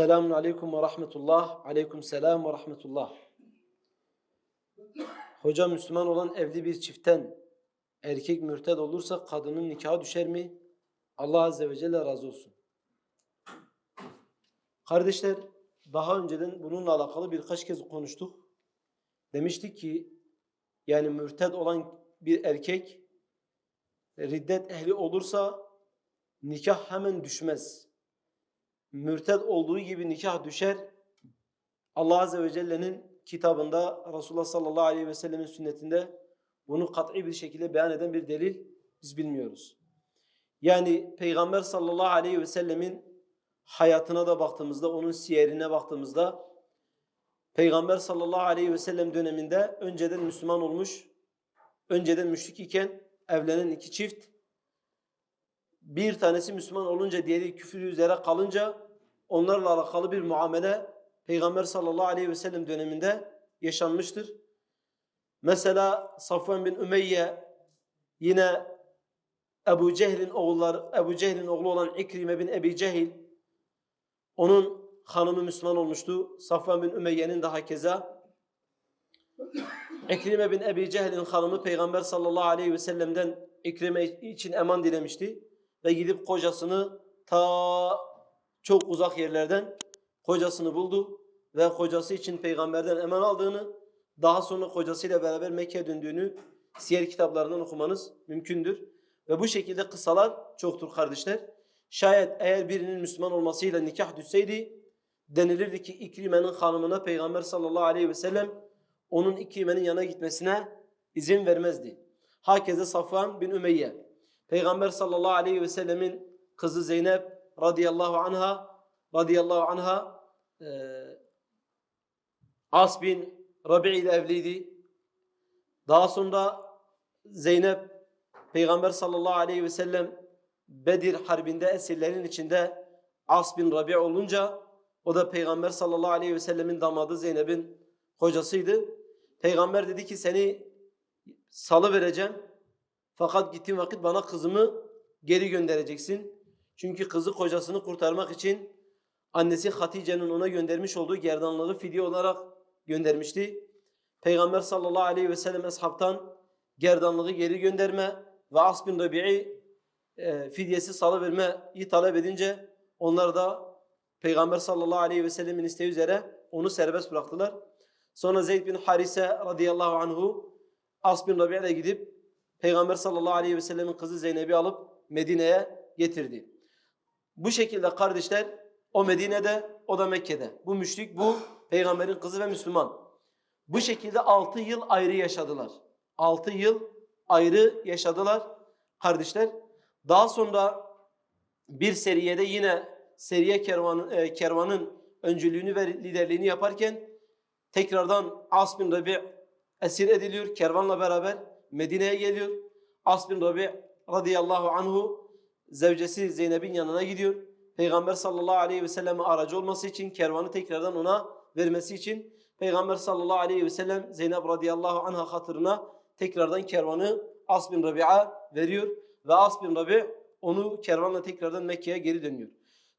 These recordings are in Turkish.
Selamun aleyküm ve rahmetullah. Aleyküm selam ve rahmetullah. Hocam Müslüman olan evli bir çiftten erkek mürted olursa kadının nikahı düşer mi? Allah Azze ve Celle razı olsun. Kardeşler daha önceden bununla alakalı birkaç kez konuştuk. Demiştik ki yani mürted olan bir erkek riddet ehli olursa nikah hemen düşmez. Mürted olduğu gibi nikah düşer. Allah Azze ve Celle'nin kitabında Resulullah sallallahu aleyhi ve sellemin sünnetinde bunu kat'i bir şekilde beyan eden bir delil biz bilmiyoruz. Yani Peygamber sallallahu aleyhi ve sellemin hayatına da baktığımızda, onun siyerine baktığımızda Peygamber sallallahu aleyhi ve sellem döneminde önceden Müslüman olmuş, önceden müşrik iken evlenen iki çift bir tanesi Müslüman olunca diğeri küfür üzere kalınca onlarla alakalı bir muamele Peygamber sallallahu aleyhi ve sellem döneminde yaşanmıştır. Mesela Safvan bin Ümeyye yine Ebu Cehil'in oğulları Ebu Cehil'in oğlu olan İkrime bin Ebi Cehil onun hanımı Müslüman olmuştu. Safvan bin Ümeyye'nin de hakeza. İkrime bin Ebi Cehil'in hanımı Peygamber sallallahu aleyhi ve sellem'den İkrime için eman dilemişti. Ve gidip kocasını ta çok uzak yerlerden kocasını buldu. Ve kocası için peygamberden eman aldığını, daha sonra kocasıyla beraber Mekke'ye döndüğünü siyer kitaplarından okumanız mümkündür. Ve bu şekilde kısalar çoktur kardeşler. Şayet eğer birinin Müslüman olmasıyla nikah düşseydi denilirdi ki İkrime'nin hanımına Peygamber sallallahu aleyhi ve sellem onun İkrime'nin yanına gitmesine izin vermezdi. Hakeze Safvan bin Ümeyye. Peygamber sallallahu aleyhi ve sellemin kızı Zeynep radıyallahu anha radıyallahu anha e, As bin Rabi ile evliydi. Daha sonra Zeynep Peygamber sallallahu aleyhi ve sellem Bedir harbinde esirlerin içinde As bin Rabi olunca o da Peygamber sallallahu aleyhi ve sellemin damadı Zeynep'in kocasıydı. Peygamber dedi ki seni salı vereceğim. Fakat gittiğin vakit bana kızımı geri göndereceksin. Çünkü kızı kocasını kurtarmak için annesi Hatice'nin ona göndermiş olduğu gerdanlığı fidye olarak göndermişti. Peygamber sallallahu aleyhi ve sellem eshabtan gerdanlığı geri gönderme ve As bin Rabi'i e, fidyesi salıvermeyi talep edince onlar da Peygamber sallallahu aleyhi ve sellemin isteği üzere onu serbest bıraktılar. Sonra Zeyd bin Harise radıyallahu anhu As bin Rabi'ye gidip Peygamber sallallahu aleyhi ve sellemin kızı Zeynep'i alıp Medine'ye getirdi. Bu şekilde kardeşler o Medine'de o da Mekke'de. Bu müşrik bu peygamberin kızı ve Müslüman. Bu şekilde 6 yıl ayrı yaşadılar. 6 yıl ayrı yaşadılar kardeşler. Daha sonra bir seriyede yine seriye kervanı, e, kervanın öncülüğünü ve liderliğini yaparken tekrardan As bin Rabi esir ediliyor kervanla beraber Medine'ye geliyor. As bin Rabi radıyallahu anhu zevcesi Zeynep'in yanına gidiyor. Peygamber sallallahu aleyhi ve selleme aracı olması için kervanı tekrardan ona vermesi için Peygamber sallallahu aleyhi ve sellem Zeynep radıyallahu anha hatırına tekrardan kervanı As bin Rabi'a veriyor ve As bin Rabi onu kervanla tekrardan Mekke'ye geri dönüyor.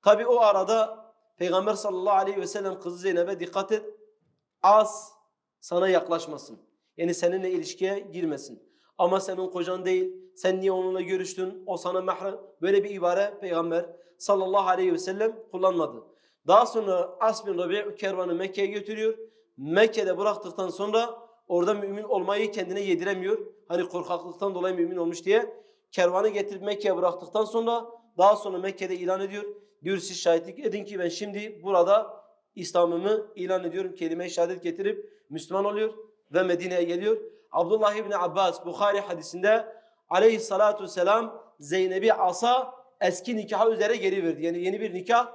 Tabi o arada Peygamber sallallahu aleyhi ve sellem kızı Zeynep'e dikkat et. As sana yaklaşmasın. Yani seninle ilişkiye girmesin. Ama senin kocan değil. Sen niye onunla görüştün? O sana mahrem. Böyle bir ibare Peygamber sallallahu aleyhi ve sellem kullanmadı. Daha sonra As bin Rabi kervanı Mekke'ye götürüyor. Mekke'de bıraktıktan sonra orada mümin olmayı kendine yediremiyor. Hani korkaklıktan dolayı mümin olmuş diye. Kervanı getirip Mekke'ye bıraktıktan sonra daha sonra Mekke'de ilan ediyor. Diyor siz şahitlik edin ki ben şimdi burada İslam'ımı ilan ediyorum. Kelime-i şehadet getirip Müslüman oluyor ve Medine'ye geliyor. Abdullah İbni Abbas Bukhari hadisinde aleyhissalatu vesselam Zeynep'i asa eski nikahı üzere geri verdi. Yani yeni bir nikah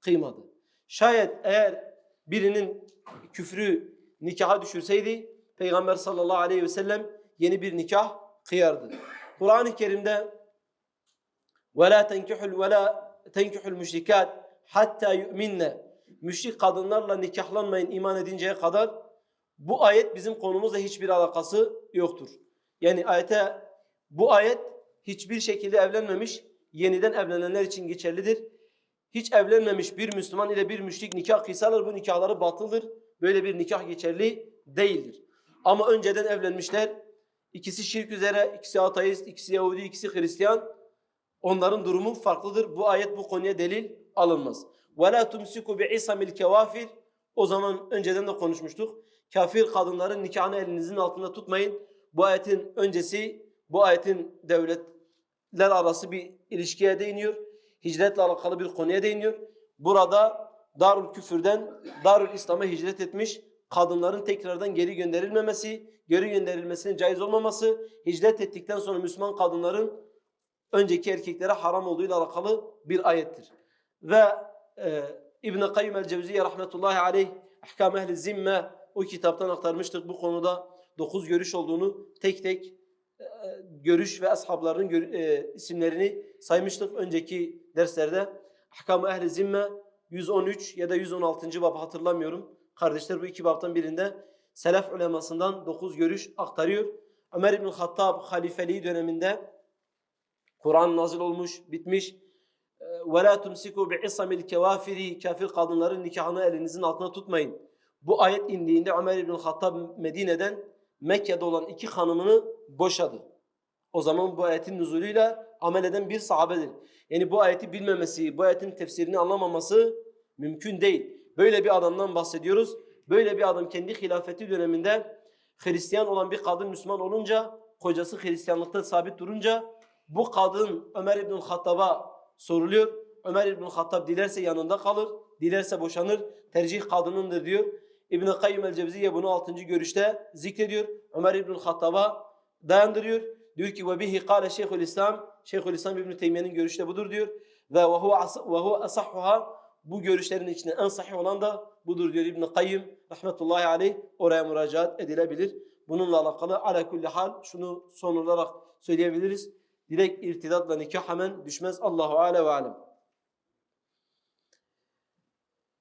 kıymadı. Şayet eğer birinin küfrü nikaha düşürseydi Peygamber sallallahu aleyhi ve sellem yeni bir nikah kıyardı. Kur'an-ı Kerim'de وَلَا تَنْكِحُ وَلَا تَنْكِحُ الْمُشْرِكَاتِ hatta yu'minne müşrik kadınlarla nikahlanmayın iman edinceye kadar bu ayet bizim konumuzla hiçbir alakası yoktur. Yani ayete bu ayet hiçbir şekilde evlenmemiş yeniden evlenenler için geçerlidir. hiç evlenmemiş bir Müslüman ile bir müşrik nikah kıysalar bu nikahları batıldır. Böyle bir nikah geçerli değildir. Ama önceden evlenmişler. İkisi şirk üzere, ikisi ateist, ikisi Yahudi, ikisi Hristiyan. Onların durumu farklıdır. Bu ayet bu konuya delil alınmaz. وَلَا تُمْسِكُ بِعِسَمِ الْكَوَافِرِ O zaman önceden de konuşmuştuk. Kafir kadınların nikahını elinizin altında tutmayın. Bu ayetin öncesi, bu ayetin devletler arası bir ilişkiye değiniyor. Hicretle alakalı bir konuya değiniyor. Burada Darül Küfür'den Darül İslam'a hicret etmiş kadınların tekrardan geri gönderilmemesi, geri gönderilmesinin caiz olmaması, hicret ettikten sonra Müslüman kadınların önceki erkeklere haram olduğuyla alakalı bir ayettir. Ve e, İbn-i Kayyum el-Cevziye rahmetullahi aleyh Ahkam Ehli Zimme o kitaptan aktarmıştık bu konuda dokuz görüş olduğunu tek tek e, görüş ve ashabların gör- e, isimlerini saymıştık önceki derslerde. Ahkam Ehli Zimme 113 ya da 116. bab hatırlamıyorum. Kardeşler bu iki babtan birinde Selef ulemasından dokuz görüş aktarıyor. Ömer İbn Hattab halifeliği döneminde Kur'an nazil olmuş, bitmiş. وَلَا تُمْسِكُوا بِعِصَمِ الْكَوَافِرِ Kafir kadınların nikahını elinizin altına tutmayın. bu ayet indiğinde Ömer İbn Hattab Medine'den Mekke'de olan iki hanımını boşadı. O zaman bu ayetin nüzulüyle amel eden bir sahabedir. Yani bu ayeti bilmemesi, bu ayetin tefsirini anlamaması mümkün değil. Böyle bir adamdan bahsediyoruz. Böyle bir adam kendi hilafeti döneminde Hristiyan olan bir kadın Müslüman olunca, kocası Hristiyanlıkta sabit durunca bu kadın Ömer İbn Hattab'a soruluyor. Ömer İbn Hattab dilerse yanında kalır, dilerse boşanır. Tercih kadınındır diyor. İbn Kayyim el-Cevziye bunu 6. görüşte zikrediyor. Ömer İbn Hattab'a dayandırıyor. Diyor ki ve bihi kâle Şeyhülislam Şeyhülislam İbn Teymiyye'nin görüşü de budur diyor. Ve huve asahhuha bu görüşlerin içinde en sahih olan da budur diyor İbn Kayyim rahmetullahi aleyh. Oraya müracaat edilebilir. Bununla alakalı ala kulli hal şunu son olarak söyleyebiliriz. Direkt irtidatla nikah hemen düşmez. Allahu alem ve alem.